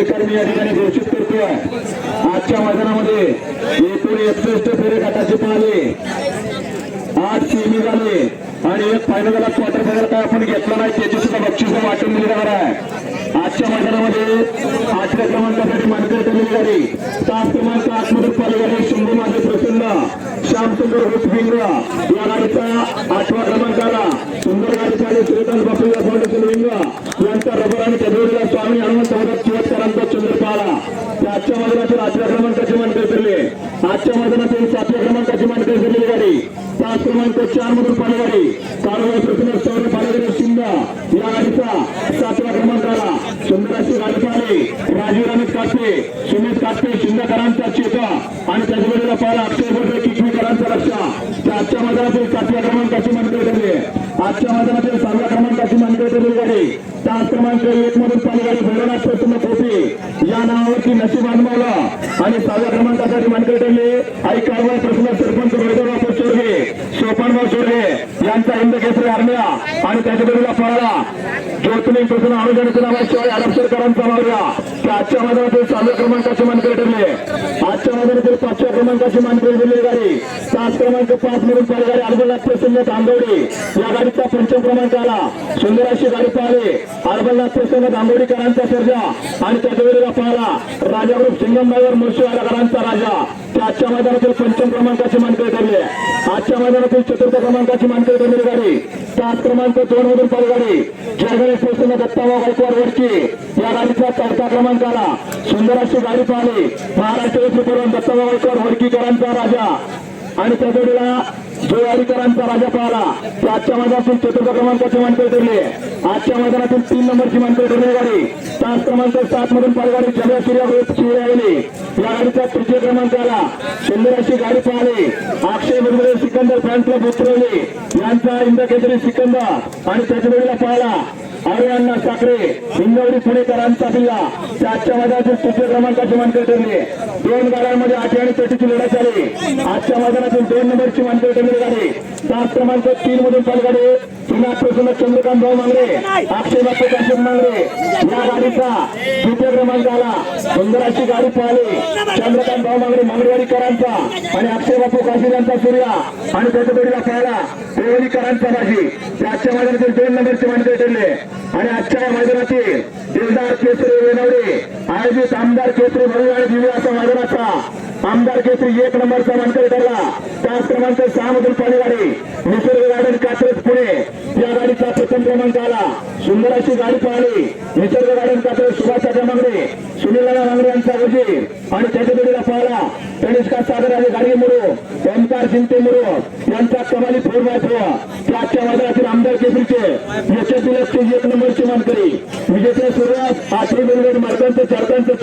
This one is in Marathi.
अधिकारी मी या ठिकाणी घोषित करतो आजच्या मैदानामध्ये एकूण एकसष्ट फेरे गटाचे पाहिले आठ सेमी झाले आणि एक फायनल क्वार्टर फायनल काय आपण घेतला नाही त्याची सुद्धा बक्षीस वाटून दिली जाणार आहे. आजच्या मैदानामध्ये आठव्या क्रमांकासाठी मानकरी ठरली झाली सात क्रमांक आठमध्ये पाहिले गेले शंभू माझे प्रसन्न श्यामचंद्र होत भिंगरा या गाडीचा आठवा आजच्या मैदानातील सातव्या क्रमांकाची मानकरी ठरलेली गाडी पाच क्रमांक चार मधून पालेगाडी कारवाई प्रथम सौर पाणी शिंदा. या गाडीचा सातव्या क्रमांकाला सुंदराची गाडी राजीव रामित काटे सुमित काटे शिंदाकरांचा चेता. आणि त्याचबरोबर पाहिला अक्षय बोटे किशमीकरांचा रक्षा त्या आजच्या मैदानातील सातव्या क्रमांकाची मानकरी ठरली आजच्या मैदानातील सहाव्या क्रमांकाची मानकरी ठरलेली गाडी पाच क्रमांक एक मधून पालेगाडी भैरवनाथ प्रसन्न खोटे या नावावरती नशीब आणि सहाव्या क्रमांकासाठी मानकरी ठरले आई कारवाई प्रसन्न सरपंच वैभवराव चोरगे सोपानराव चोरगे यांचा हिंद केसरी आर्मिया आणि त्याच्याबरोबर पळाला ज्योतिलिंग प्रसन्न अनुजनाच्या नावाशिवाय आडपसरकरांचा मारूया त्या आजच्या मैदानातील सहाव्या क्रमांकाची मानकरी ठरले. आजच्या मैदानातील पाचव्या क्रमांकाची मानकरी ठरली गाडी. सात क्रमांक पाच मिळून मधून पालेगाडी अरबलनाथ प्रसन्न तांदवडी या गाडीचा पंचम क्रमांक आला. सुंदर अशी गाडी पाहिले. अरबलनाथ प्रसन्न तांदवडीकरांचा सर्जा आणि त्याच्याबरोबर पाहला राजा ग्रुप सिंगमबाईवर मुळशीवाडाकरांचा राजा. त्या आजच्या मैदानातील पंचम क्रमांकाची मानकरी ठरली. मैदानातील चतुर्थ क्रमांकाची मानकरी ठरलेली गाडी. सात क्रमांक दोन मधून पालगाडी जळगाव प्रसन्न दत्तावा गायकवाड या गाडीचा चौथा क्रमांक आला. सुंदर अशी गाडी पाहिली. महाराष्ट्र केसरी दत्तावा गायकवाड वडकीकरांचा राजा. आणि त्या जोडीला जोवारीकरांचा राजा पाहिला. आजच्या मैदानातील चतुर्थ क्रमांकाची मानकरी ठरली. आजच्या मैदानातील तीन नंबरची मानकरी ठरली गाडी. सात क्रमांक सात मधून पालगाडी जम्या सूर्या ग्रुप शिवरायली या गाडीचा तृतीय क्रमांक सुंदर अशी गाडी पाहिली अक्षय बरोबर सिकंदर फॅन क्लब उतरवली. यांचा इंद केसरी सिकंदर आणि त्याच्या वेळेला पाहिला. अण्णा साखरे हिंगवडी पुणेकरांचा किल्ला त्या आजच्या मैदानातील तृतीय क्रमांकाची मानकरी ठरले. दोन गाड्यांमध्ये आठ आणि पेटीची लढत झाली. आजच्या मैदानातील दोन नंबरची मानकरी ठरली झाली सात क्रमांक तीन मधून पलगडे पुन्हा प्रसन्न चंद्रकांत भाऊ मांगरे अक्षय बापू काशीद मांगरे. या गाडीचा द्वितीय क्रमांक आला. सुंदर अशी गाडी पाहिली. चंद्रकांत भाऊ मांगरे मांगरेवाडीकरांचा आणि अक्षय बापू काशीद यांचा सूर्या. आणि त्याच्या जोडीला पाहिला. देवलीकरांचा बाजी त्या आजच्या मैदानातील दोन नंबरचे मानकरी ठरले. आणि आजच्या मैदानातील दिलदार केसरी वेनवडे आयोजित आमदार केसरी भव्य आणि दिव्य असा मैदानाचा आमदार केसरी एक नंबरचा मानकरी ठरला. त्याच क्रमांक सहा मधून पाणी गाडी गार्डन कात्रज पुणे या गाडीचा प्रथम क्रमांक आला सुंदर अशी गाडी पळाली. निसर्ग गार्डन कात्रज सुभाष मांगडे सुनील मांगडे यांचा विजय आणि त्याच्या जोडीला पळाला. तनिष्का सागर आणि गाडी मुरू ओंकार जिंते मुरू यांचा कमाली फोर बाय फोर. त्या आजच्या मैदानातील आमदार केसरीचे यशस्वी लक्ष एक नंबरची मानकरी. विजेते सुरुवात आठवी बिलगड मार्गांचं चारकांचं